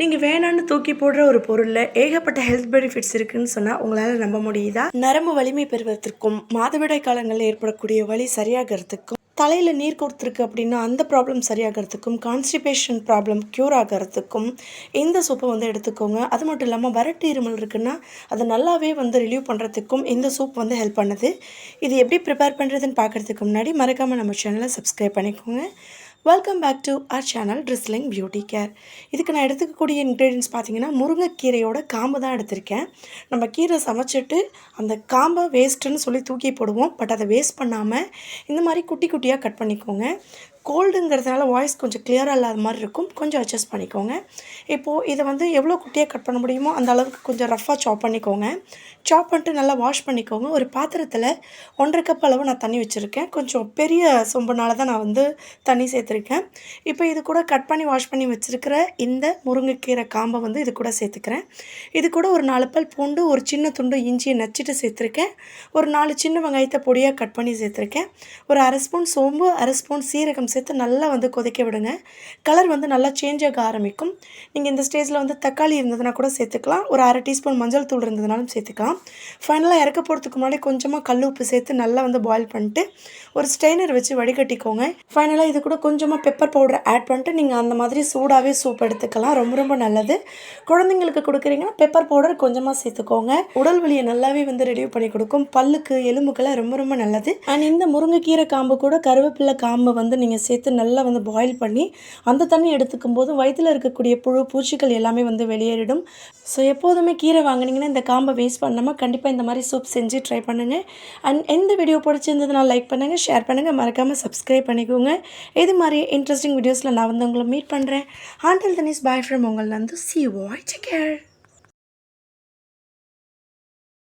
நீங்கள் வேணான்னு தூக்கி போடுற ஒரு பொருளில் ஏகப்பட்ட ஹெல்த் பெனிஃபிட்ஸ் இருக்குன்னு சொன்னால் உங்களால் நம்ப முடியுதா? நரம்பு வலிமை பெறுவதற்கும் மாதவிடாய் காலங்களில் ஏற்படக்கூடிய வலி சரியாகிறதுக்கும் தலையில் நீர் கொடுத்துருக்கு அப்படின்னா அந்த ப்ராப்ளம் சரியாகிறதுக்கும் கான்ஸ்டிபேஷன் ப்ராப்ளம் க்யூர் ஆகிறதுக்கும் இந்த சூப்பை வந்து எடுத்துக்கோங்க. அது மட்டும் இல்லாமல் வரட்டு இருமல் இருக்குன்னா அதை நல்லாவே வந்து ரிலீவ் பண்ணுறதுக்கும் இந்த சூப் வந்து ஹெல்ப் பண்ணுது. இது எப்படி ப்ரிப்பேர் பண்ணுறதுன்னு பார்க்குறதுக்கு முன்னாடி மறக்காமல் நம்ம சேனலை சப்ஸ்கிரைப் பண்ணிக்கோங்க. Welcome back to our channel drizzling beauty care இதுக்கு நான் எடுத்துக்கக்கூடிய இன்க்ரீடியன்ஸ் பார்த்தீங்கன்னா முருங்கைக்கீரையோட காம்பு தான் எடுத்திருக்கேன். நம்ம கீரை சமைச்சிட்டு அந்த காம்பை வேஸ்ட்டுன்னு சொல்லி தூக்கி போடுவோம். பட் அதை வேஸ்ட் பண்ணாமல் இந்த மாதிரி குட்டி குட்டியாக கட் பண்ணிக்கோங்க. கோல்டுங்கிறதுனால வாய்ஸ் கொஞ்சம் கிளியராக இல்லாத மாதிரி இருக்கும். கொஞ்சம் அட்ஜஸ்ட் பண்ணிக்கோங்க. இப்போது இதை வந்து எவ்வளோ குட்டியாக கட் பண்ண முடியுமோ அந்த அளவுக்கு கொஞ்சம் ரஃப்பாக சாப் பண்ணிக்கோங்க. சாப் பண்ணிட்டு நல்லா வாஷ் பண்ணிக்கோங்க. ஒரு பாத்திரத்தில் ஒன்றரை கப் அளவு நான் தண்ணி வச்சுருக்கேன். கொஞ்சம் பெரிய சொம்புனால தான் நான் வந்து தண்ணி சேர்த்துருக்கேன். இப்போ இது கூட கட் பண்ணி வாஷ் பண்ணி வச்சுருக்கிற இந்த முருங்கைக்கீரை காம்பை வந்து இது கூட சேர்த்துக்கிறேன். இது கூட ஒரு நாலு பல் பூண்டு ஒரு சின்ன துண்டு இஞ்சியை நச்சிட்டு சேர்த்துருக்கேன். ஒரு நாலு சின்ன வெங்காயத்தை பொடியாக கட் பண்ணி சேர்த்துருக்கேன். ஒரு அரை ஸ்பூன் சோம்பு அரை ஸ்பூன் சீரகம் சேர்த்து நல்லா வந்து கொதிக்க விடுங்க. கலர் வந்து நல்லா சேஞ்ச் ஆக ஆரம்பிக்கும். நீங்கள் இந்த ஸ்டேஜில் வந்து தக்காளி இருந்ததுன்னா கூட சேர்த்துக்கலாம். ஒரு அரை டீஸ்பூன் மஞ்சள் தூள் இருந்ததுனாலும் சேர்த்துக்கலாம். ஃபைனலாக இறக்க போகிறதுக்கு முன்னாடி கொஞ்சமாக கல் உப்பு சேர்த்து நல்லா வந்து பாயில் பண்ணிட்டு ஒரு ஸ்டெய்னர் வச்சு வடிகட்டிக்கோங்க. ஃபைனலாக இது கூட கொஞ்சமாக பெப்பர் பவுடர் ஆட் பண்ணிட்டு நீங்கள் அந்த மாதிரி சூடாகவே சூப் எடுத்துக்கலாம். ரொம்ப ரொம்ப நல்லது. குழந்தைங்களுக்கு கொடுக்குறீங்கன்னா பெப்பர் பவுடர் கொஞ்சமாக சேர்த்துக்கோங்க. உடல் வலியை நல்லாவே வந்து ரெடியூ பண்ணி கொடுக்கும். பல்லுக்கு எலும்புக்கெல்லாம் ரொம்ப ரொம்ப நல்லது. அண்ட் இந்த முருங்கைக்கீரை காம்பு கூட கருவேப்பிலை காம்பு வந்து நீங்கள் சேர்த்து நல்லா வந்து பாயில் பண்ணி அந்த தண்ணி எடுத்துக்கும் போது வயிற்றில் இருக்கக்கூடிய புழு பூச்சிகள் எல்லாமே வந்து வெளியேறிடும். ஸோ எப்போதுமே கீரை வாங்கினீங்கன்னா இந்த காம்பை வேஸ்ட் பண்ணாமல் கண்டிப்பாக இந்த மாதிரி சூப் செஞ்சு ட்ரை பண்ணுங்கள் அண்ட் எந்த வீடியோ பிடிச்சிருந்ததுனா லைக் பண்ணுங்கள் ஷேர் பண்ணுங்கள் மறக்காமல் சப்ஸ்கிரைப் பண்ணிக்கோங்க. இது மாதிரி இன்ட்ரெஸ்டிங் வீடியோஸில் நான் வந்து உங்களை மீட் பண்ணுறேன் ஆண்டல் தனிஸ் பாய் ஃப்ரம் உங்கள் வந்து சி வாய் கேர்